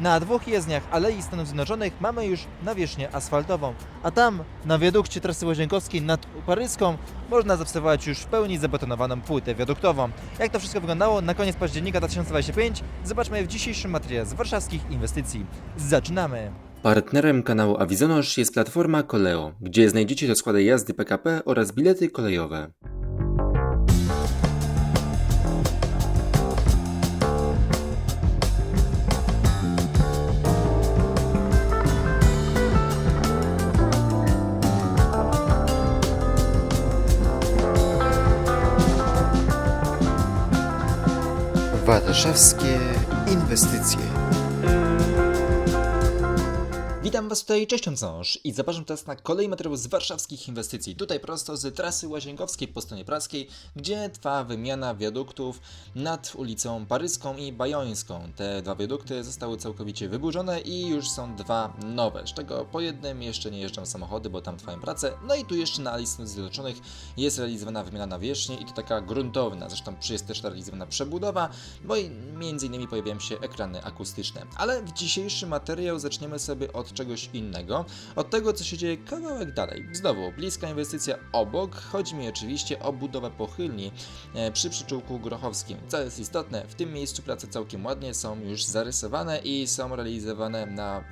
Na dwóch jezdniach Alei Stanów Zjednoczonych mamy już nawierzchnię asfaltową, a tam, na wiadukcie trasy Łazienkowskiej nad Paryską, można zaobserwować już w pełni zabetonowaną płytę wiaduktową. Jak to wszystko wyglądało na koniec października 2025, zobaczmy w dzisiejszym materiale z warszawskich inwestycji. Zaczynamy! Partnerem kanału Avizonosz jest platforma Koleo, gdzie znajdziecie rozkłady jazdy PKP oraz bilety kolejowe. Warszawskie inwestycje. Witam Was tutaj, cześć Ząż i zapraszam teraz na kolejny materiał z warszawskich inwestycji. Tutaj prosto z trasy Łazienkowskiej po stronie praskiej, gdzie trwa wymiana wiaduktów nad ulicą Paryską i Bajońską. Te dwa wiadukty zostały całkowicie wyburzone i już są dwa nowe, z czego po jednym jeszcze nie jeżdżą samochody, bo tam trwają prace. No i tu jeszcze na Stanów Zjednoczonych jest realizowana wymiana nawierzchni i to taka gruntowna. Zresztą jest też realizowana przebudowa, bo między innymi pojawiają się ekrany akustyczne. Ale w dzisiejszy materiał zaczniemy sobie od czegoś innego, od tego co się dzieje kawałek dalej. Znowu, bliska inwestycja obok, chodzi mi oczywiście o budowę pochylni e, przy przyczółku grochowskim. Co jest istotne, w tym miejscu prace całkiem ładnie są już zarysowane i są realizowane na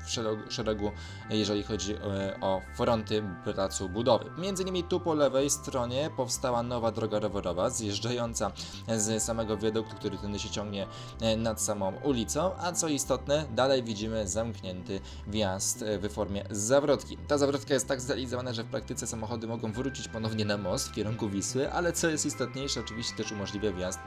szeregu, jeżeli chodzi e, o fronty placu budowy. Między innymi tu po lewej stronie powstała nowa droga rowerowa zjeżdżająca z samego wiaduktu, który tędy się ciągnie e, nad samą ulicą, a co istotne, dalej widzimy zamknięty wjazd e, w formie zawrotki. Ta zawrotka jest tak zrealizowana, że w praktyce samochody mogą wrócić ponownie na most w kierunku Wisły, ale co jest istotniejsze, oczywiście też umożliwia wjazd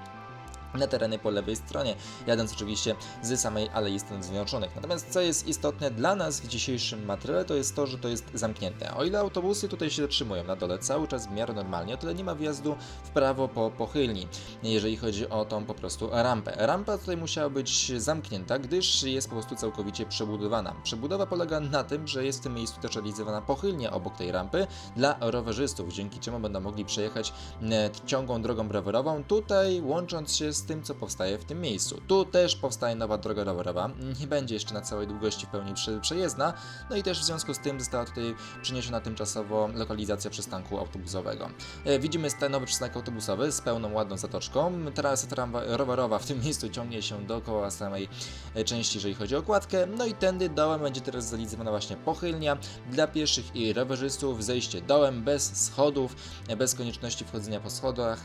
na tereny po lewej stronie, jadąc oczywiście z samej Alei Stanów Zjednoczonych. Natomiast co jest istotne dla nas w dzisiejszym materiale, to jest to, że to jest zamknięte. O ile autobusy tutaj się zatrzymują na dole cały czas w miarę normalnie, o tyle nie ma wjazdu w prawo po pochylni, jeżeli chodzi o tą po prostu rampę. Rampa tutaj musiała być zamknięta, gdyż jest po prostu całkowicie przebudowana. Przebudowa polega na tym, że jest w tym miejscu też realizowana pochylnia obok tej rampy dla rowerzystów, dzięki czemu będą mogli przejechać e, ciągłą drogą rowerową, tutaj łącząc się z tym, co powstaje w tym miejscu. Tu też powstaje nowa droga rowerowa, nie będzie jeszcze na całej długości w pełni prze- przejezdna, no i też w związku z tym została tutaj przeniesiona tymczasowo lokalizacja przystanku autobusowego. E, Widzimy ten nowy przystanek autobusowy z pełną ładną zatoczką. Trasa rowerowa w tym miejscu ciągnie się dookoła samej e, części, jeżeli chodzi o kładkę. No i tędy dołem będzie teraz zrealizowana właśnie pochylnia dla pieszych i rowerzystów. Zejście dołem bez schodów, e, bez konieczności wchodzenia po schodach.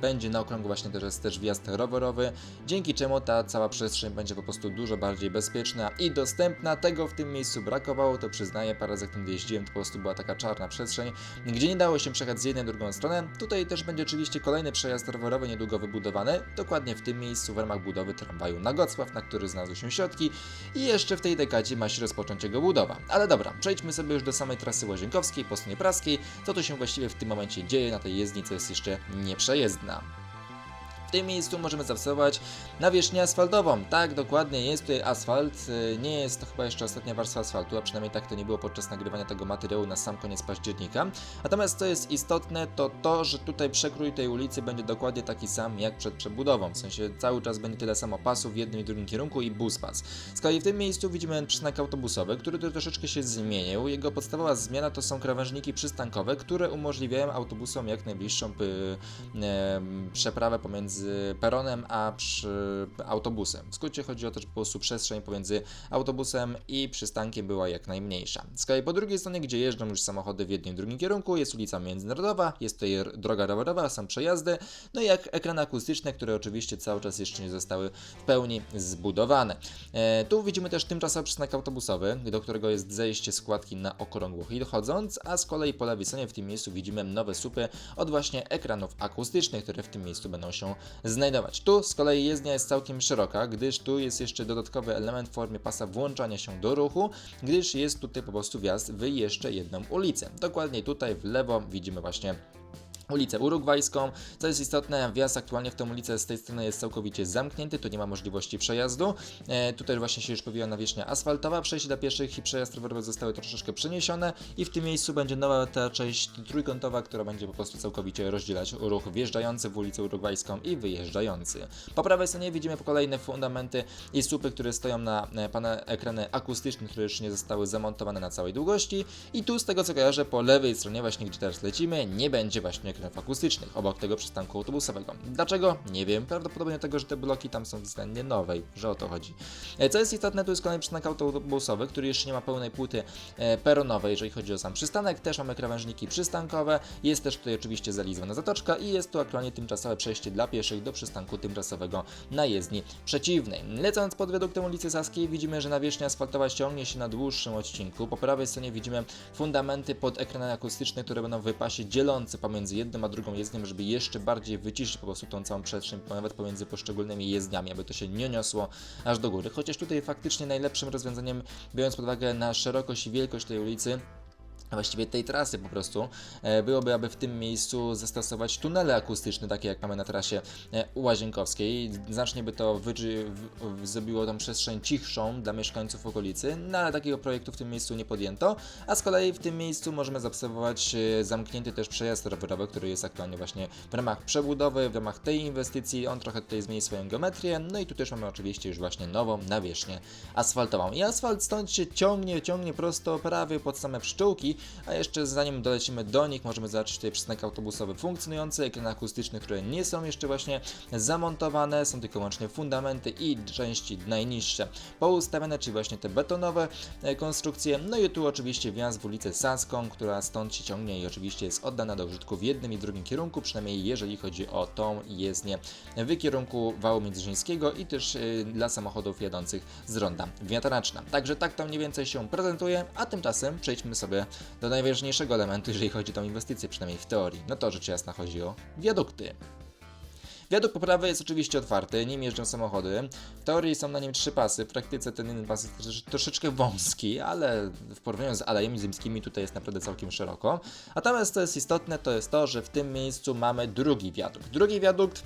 Będzie na okrągło właśnie teraz też wjazd rowerowy, dzięki czemu ta cała przestrzeń będzie po prostu dużo bardziej bezpieczna i dostępna. Tego w tym miejscu brakowało, to przyznaję, parę razy jak tędy jeździłem, to po prostu była taka czarna przestrzeń, gdzie nie dało się przejechać z jednej na drugą stronę. Tutaj też będzie oczywiście kolejny przejazd rowerowy niedługo wybudowany, dokładnie w tym miejscu w ramach budowy tramwaju na Gocław, na który znalazły się środki i jeszcze w tej dekadzie ma się rozpocząć jego budowa. Ale dobra, przejdźmy sobie już do samej trasy Łazienkowskiej po stronie praskiej, co tu się właściwie w tym momencie dzieje na tej jezdni, co jest jeszcze nieprzejezdna. Tym miejscu możemy zaobserwować nawierzchnię asfaltową. Tak, dokładnie, jest tutaj asfalt. y, Nie jest to chyba jeszcze ostatnia warstwa asfaltu, a przynajmniej tak to nie było podczas nagrywania tego materiału na sam koniec października. Natomiast co jest istotne, to to, że tutaj przekrój tej ulicy będzie dokładnie taki sam jak przed przebudową. W sensie cały czas będzie tyle samo pasów w jednym i drugim kierunku i bus pas. Z kolei w tym miejscu widzimy przystanek autobusowy, który tu troszeczkę się zmienił. Jego podstawowa zmiana to są krawężniki przystankowe, które umożliwiają autobusom jak najbliższą py, em, przeprawę pomiędzy peronem a przy autobusem. W skrócie chodzi o to, że po prostu przestrzeń pomiędzy autobusem i przystankiem była jak najmniejsza. Z kolei po drugiej stronie, gdzie jeżdżą już samochody w jednym i drugim kierunku, jest ulica Międzynarodowa, jest tutaj droga rowerowa, są przejazdy, no i jak ekrany akustyczne, które oczywiście cały czas jeszcze nie zostały w pełni zbudowane. E, tu widzimy też tymczasowy przystanek autobusowy, do którego jest zejście składki na okrągło i dochodząc, a z kolei po lewej stronie w tym miejscu widzimy nowe supy od właśnie ekranów akustycznych, które w tym miejscu będą się znajdować. Tu z kolei jezdnia jest całkiem szeroka, gdyż tu jest jeszcze dodatkowy element w formie pasa włączania się do ruchu, gdyż jest tutaj po prostu wjazd w jeszcze jedną ulicę. Dokładnie tutaj w lewo widzimy właśnie ulicę Urugwajską. Co jest istotne, wjazd aktualnie w tę ulicę z tej strony jest całkowicie zamknięty, tu nie ma możliwości przejazdu. E, tutaj właśnie się już pojawiła nawierzchnia asfaltowa, przejście dla pieszych i przejazd rowerowy zostały troszeczkę przeniesione i w tym miejscu będzie nowa ta część trójkątowa, która będzie po prostu całkowicie rozdzielać ruch wjeżdżający w ulicę Urugwajską i wyjeżdżający. Po prawej stronie widzimy kolejne fundamenty i słupy, które stoją na e, pana ekrany akustyczne, które już nie zostały zamontowane na całej długości i tu z tego co kojarzę po lewej stronie właśnie gdzie teraz lecimy nie będzie właśnie ekranów akustycznych obok tego przystanku autobusowego. Dlaczego? Nie wiem. Prawdopodobnie dlatego, że te bloki tam są względnie nowej, że o to chodzi. E, Co jest istotne, tu jest kolejny przystanek autobusowy, który jeszcze nie ma pełnej płyty e, peronowej, jeżeli chodzi o sam przystanek. Też mamy krawężniki przystankowe. Jest też tutaj oczywiście zalizowana zatoczka i jest tu aktualnie tymczasowe przejście dla pieszych do przystanku tymczasowego na jezdni przeciwnej. Lecąc pod wiaduktem ulicy Saskiej widzimy, że nawierzchnia asfaltowa ściągnie się na dłuższym odcinku. Po prawej stronie widzimy fundamenty pod ekranem akustycznym, które będą w wypasie dzielące pomiędzy jedną a drugą jezdnią, żeby jeszcze bardziej wyciszyć po prostu tą całą przestrzeń, nawet pomiędzy poszczególnymi jezdniami, aby to się nie niosło aż do góry. Chociaż tutaj faktycznie najlepszym rozwiązaniem, biorąc pod uwagę na szerokość i wielkość tej ulicy, właściwie tej trasy po prostu, e, byłoby, aby w tym miejscu zastosować tunele akustyczne, takie jak mamy na trasie e, Łazienkowskiej. Znacznie by to wydrzy, w, w, zrobiło tą przestrzeń cichszą dla mieszkańców okolicy, no ale takiego projektu w tym miejscu nie podjęto, a z kolei w tym miejscu możemy zaobserwować e, zamknięty też przejazd rowerowy, który jest aktualnie właśnie w ramach przebudowy, w ramach tej inwestycji, on trochę tutaj zmieni swoją geometrię, no i tu też mamy oczywiście już właśnie nową nawierzchnię asfaltową. I asfalt stąd się ciągnie, ciągnie prosto prawie pod same pszczółki, a jeszcze zanim dolecimy do nich, możemy zobaczyć tutaj przystanek autobusowy funkcjonujący, ekrany akustyczne, które nie są jeszcze właśnie zamontowane, są tylko łącznie fundamenty i części najniższe poustawione, czyli właśnie te betonowe e, konstrukcje. No i tu oczywiście wjazd w ulicę Saską, która stąd się ciągnie i oczywiście jest oddana do użytku w jednym i drugim kierunku, przynajmniej jeżeli chodzi o tą jezdnię w kierunku wału międzyżyńskiego i też e, dla samochodów jadących z ronda wiatraczna. Także tak to mniej więcej się prezentuje, a tymczasem przejdźmy sobie do najważniejszego elementu, jeżeli chodzi o tą inwestycję, przynajmniej w teorii. No to rzecz jasna chodzi o wiadukty. Wiadukt po prawej jest oczywiście otwarty, nim jeżdżą samochody. W teorii są na nim trzy pasy, w praktyce ten jeden pas jest trosz- troszeczkę wąski, ale w porównaniu z alejami zimskimi tutaj jest naprawdę całkiem szeroko. Natomiast co jest istotne, to jest to, że w tym miejscu mamy drugi wiadukt. Drugi wiadukt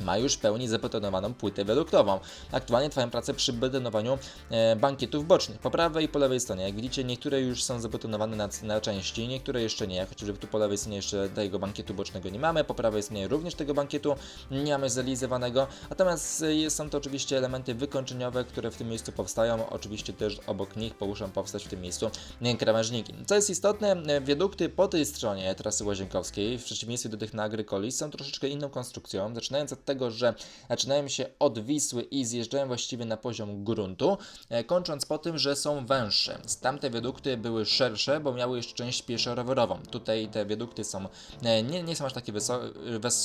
ma już w pełni zabetonowaną płytę wiaduktową. Aktualnie trwają prace przy betonowaniu e, bankietów bocznych, po prawej i po lewej stronie. Jak widzicie, niektóre już są zabetonowane na, na części, niektóre jeszcze nie, chociażby tu po lewej stronie jeszcze tego bankietu bocznego nie mamy, po prawej stronie również tego bankietu nie mamy zrealizowanego, natomiast e, są to oczywiście elementy wykończeniowe, które w tym miejscu powstają, oczywiście też obok nich muszą powstać w tym miejscu krawężniki. Co jest istotne, e, wiadukty po tej stronie trasy Łazienkowskiej, w przeciwieństwie do tych na Agrykoli, są troszeczkę inną konstrukcją, zaczynając od tego, że zaczynają się od Wisły i zjeżdżają właściwie na poziom gruntu, e, kończąc po tym, że są węższe. Tamte wiadukty były szersze, bo miały jeszcze część pieszo-rowerową. Tutaj te wiadukty są e, nie, nie są aż takie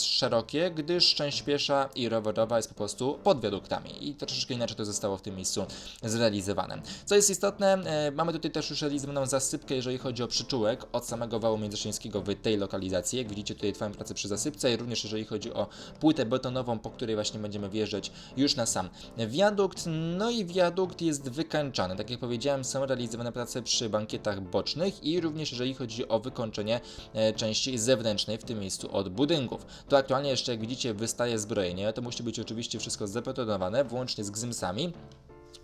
szerokie, gdyż część piesza i rowerowa jest po prostu pod wiaduktami i troszeczkę inaczej to zostało w tym miejscu zrealizowane. Co jest istotne, e, mamy tutaj też już realizowaną zasypkę, jeżeli chodzi o przyczółek od samego wału międzyszyńskiego w tej lokalizacji. Jak widzicie, tutaj trwają prace przy zasypce i również jeżeli chodzi o płytę betonową, po której właśnie będziemy wjeżdżać już na sam wiadukt. No i wiadukt jest wykańczany. Tak jak powiedziałem, są realizowane prace przy bankietach bocznych i również jeżeli chodzi o wykończenie e, części zewnętrznej, w tym miejscu od budynków. To aktualnie jeszcze, jak widzicie, wystaje zbrojenie. To musi być oczywiście wszystko zabetonowane, włącznie z gzymsami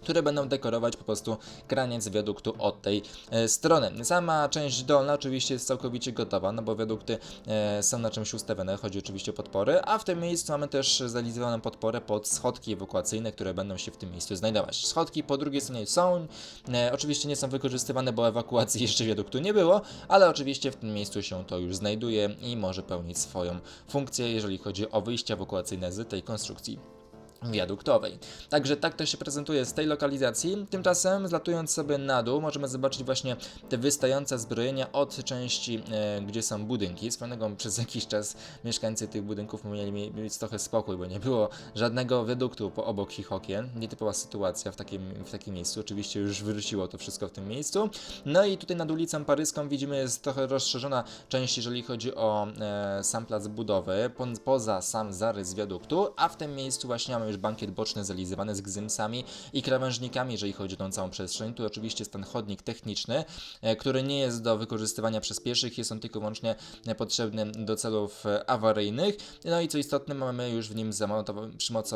które będą dekorować po prostu kraniec wiaduktu od tej e, strony. Sama część dolna oczywiście jest całkowicie gotowa, no bo wiadukty e, są na czymś ustawione, chodzi oczywiście o podpory, a w tym miejscu mamy też zrealizowaną podporę pod schodki ewakuacyjne, które będą się w tym miejscu znajdować. Schodki po drugiej stronie są, e, oczywiście nie są wykorzystywane, bo ewakuacji jeszcze wiaduktu nie było, ale oczywiście w tym miejscu się to już znajduje i może pełnić swoją funkcję, jeżeli chodzi o wyjście ewakuacyjne z tej konstrukcji wiaduktowej. Także tak to się prezentuje z tej lokalizacji. Tymczasem zlatując sobie na dół możemy zobaczyć właśnie te wystające zbrojenia od części, e, gdzie są budynki. Swoją przez jakiś czas mieszkańcy tych budynków mieli mi- mieć trochę spokój, bo nie było żadnego wiaduktu po obok ich okien. Nietypowa sytuacja w takim, w takim miejscu. Oczywiście już wyrzuciło to wszystko w tym miejscu. No i tutaj nad ulicą Paryską widzimy jest trochę rozszerzona część, jeżeli chodzi o e, sam plac budowy, pon- poza sam zarys wiaduktu, a w tym miejscu właśnie mamy już bankiet boczny zrealizowany z gzymsami i krawężnikami, jeżeli chodzi o tą całą przestrzeń. Tu oczywiście jest ten chodnik techniczny, e, który nie jest do wykorzystywania przez pieszych, jest on tylko wyłącznie potrzebny do celów e, awaryjnych. No i co istotne, mamy już w nim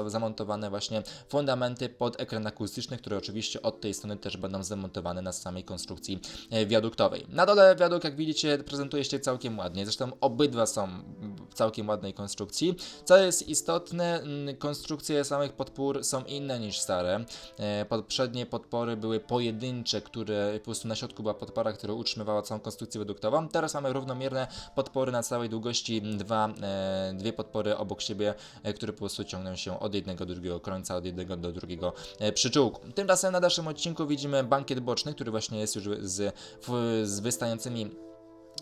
zamontowane właśnie fundamenty pod ekran akustyczny, które oczywiście od tej strony też będą zamontowane na samej konstrukcji e, wiaduktowej. Na dole wiadukt, jak widzicie, prezentuje się całkiem ładnie. Zresztą obydwa są całkiem ładnej konstrukcji. Co jest istotne, mm, konstrukcje samych podpór są inne niż stare. E, Poprzednie podpory były pojedyncze, które po prostu na środku była podpora, która utrzymywała całą konstrukcję wyduktową. Teraz mamy równomierne podpory na całej długości, dwa, e, dwie podpory obok siebie, e, które po prostu ciągną się od jednego do drugiego końca, od jednego do drugiego przyczółku. Tymczasem na dalszym odcinku widzimy bankiet boczny, który właśnie jest już z, z wystającymi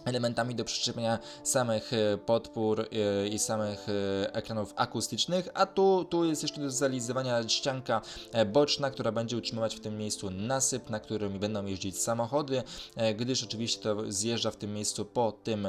elementami do przyczepienia samych e, podpór e, i samych e, ekranów akustycznych, a tu, tu jest jeszcze do zrealizowania ścianka boczna, która będzie utrzymywać w tym miejscu nasyp, na którym będą jeździć samochody, gdyż oczywiście to zjeżdża w tym miejscu po tym,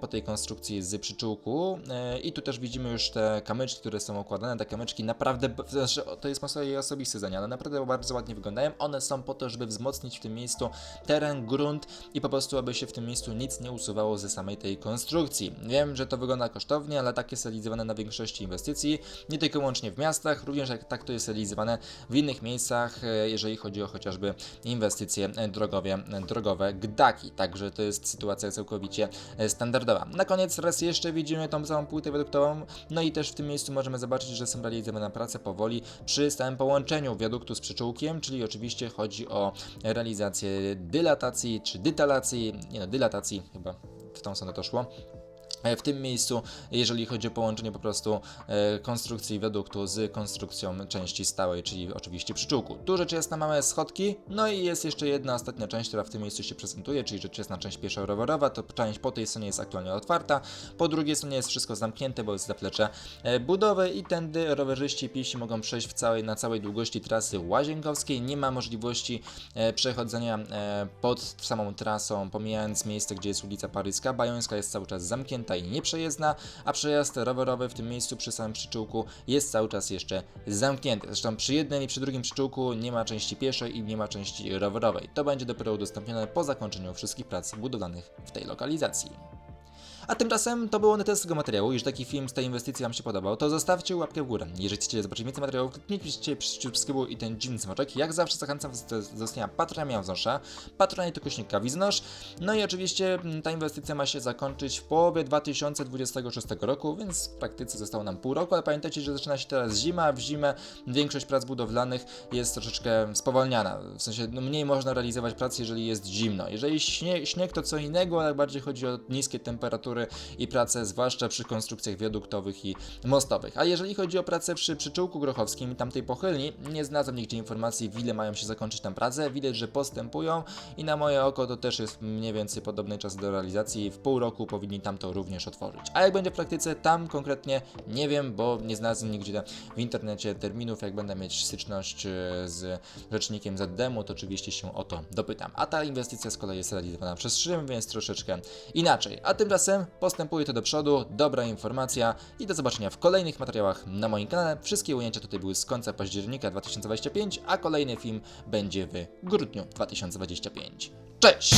po tej konstrukcji z przyczółku. I tu też widzimy już te kamyczki, które są układane, te kamyczki naprawdę, znaczy to jest moje osobiste zdanie, ale naprawdę bardzo ładnie wyglądają, one są po to, żeby wzmocnić w tym miejscu teren, grunt i po prostu, aby się w tym miejscu nic nie usuwało ze samej tej konstrukcji. Wiem, że to wygląda kosztownie, ale tak jest realizowane na większości inwestycji, nie tylko i wyłącznie w miastach, również jak tak to jest realizowane w innych miejscach, e, jeżeli chodzi o chociażby inwestycje drogowe, drogowe GDAKI, także to jest sytuacja całkowicie e, standardowa. Na koniec raz jeszcze widzimy tą całą płytę wiaduktową, no i też w tym miejscu możemy zobaczyć, że są realizowane prace powoli przy stałym połączeniu wiaduktu z przyczółkiem, czyli oczywiście chodzi o realizację dylatacji czy dytalacji, nie no, dylatacji chyba w tą stronę to szło. E, W tym miejscu, jeżeli chodzi o połączenie po prostu e, konstrukcji wiaduktu z konstrukcją części stałej, czyli oczywiście przyczółku. Tu rzecz jasna mamy schodki, no i jest jeszcze jedna ostatnia część, która w tym miejscu się prezentuje, czyli rzecz jasna część pieszo-rowerowa, to część po tej stronie jest aktualnie otwarta, po drugiej stronie jest wszystko zamknięte, bo jest zaplecze e, budowy i tędy rowerzyści piesi mogą przejść w całej, na całej długości trasy łazienkowskiej, nie ma możliwości przechodzenia pod samą trasą, pomijając miejsce, gdzie jest ulica Paryska, Bajońska jest cały czas zamknięta i nieprzejezdna, a przejazd rowerowy w tym miejscu przy samym przyczółku jest cały czas jeszcze zamknięty. Zresztą przy jednym i przy drugim przyczółku nie ma części pieszej i nie ma części rowerowej. To będzie dopiero udostępnione po zakończeniu wszystkich prac budowlanych w tej lokalizacji. A tymczasem to było na z tego materiału. Jeżeli taki film z tej inwestycji Wam się podobał, to zostawcie łapkę w górę. Jeżeli chcecie zobaczyć więcej materiałów, kliknijcie przycisk subskrybuj i ten dziwny smaczek. Jak zawsze zachęcam do zostania patrona Miałzosza, patrona to kośnika Wiznosz. No i oczywiście mm, ta inwestycja ma się zakończyć w połowie 2026 roku, więc w praktyce zostało nam pół roku, ale pamiętajcie, że zaczyna się teraz zima, a w zimę większość prac budowlanych jest troszeczkę spowolniana. W sensie no, mniej można realizować prac, jeżeli jest zimno. Jeżeli śnieg, śnieg to co innego, ale bardziej chodzi o niskie temperatury i prace, zwłaszcza przy konstrukcjach wiaduktowych i mostowych. A jeżeli chodzi o pracę przy przyczółku grochowskim i tamtej pochylni, nie znalazłem nigdzie informacji, w ile mają się zakończyć tam prace. Widać, że postępują i na moje oko to też jest mniej więcej podobny czas do realizacji. W pół roku powinni tam to również otworzyć. A jak będzie w praktyce, tam konkretnie nie wiem, bo nie znalazłem nigdzie w internecie terminów. Jak będę mieć styczność e, z rzecznikiem ZDM-u, to oczywiście się o to dopytam. A ta inwestycja z kolei jest realizowana przez Szym, więc troszeczkę inaczej. A tymczasem postępuje to do przodu, dobra informacja i do zobaczenia w kolejnych materiałach na moim kanale. Wszystkie ujęcia tutaj były z końca października 2025, a kolejny film będzie w grudniu 2025. Cześć!